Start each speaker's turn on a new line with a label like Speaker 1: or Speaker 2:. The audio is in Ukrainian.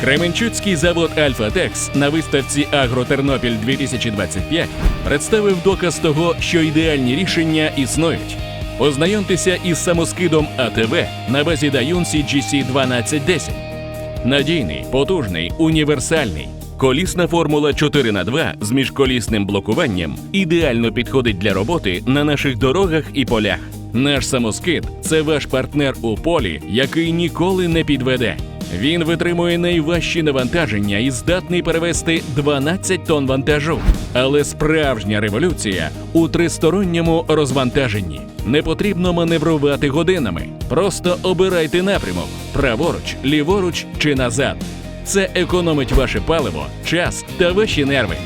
Speaker 1: Кременчуцький завод Альфа-Текс на виставці Агротернопіль 2025 представив доказ того, що ідеальні рішення існують. Познайомтеся із самоскидом АТВ на базі Daiun CGC 1210. Надійний, потужний, універсальний. Колісна формула 4 х 2 з міжколісним блокуванням ідеально підходить для роботи на наших дорогах і полях. Наш самоскид це ваш партнер у полі, який ніколи не підведе. Він витримує найважчі навантаження і здатний перевести 12 тонн вантажу. Але справжня революція у тристоронньому розвантаженні. Не потрібно маневрувати годинами. Просто обирайте напрямок праворуч, ліворуч чи назад. Це економить ваше паливо, час та ваші нерви.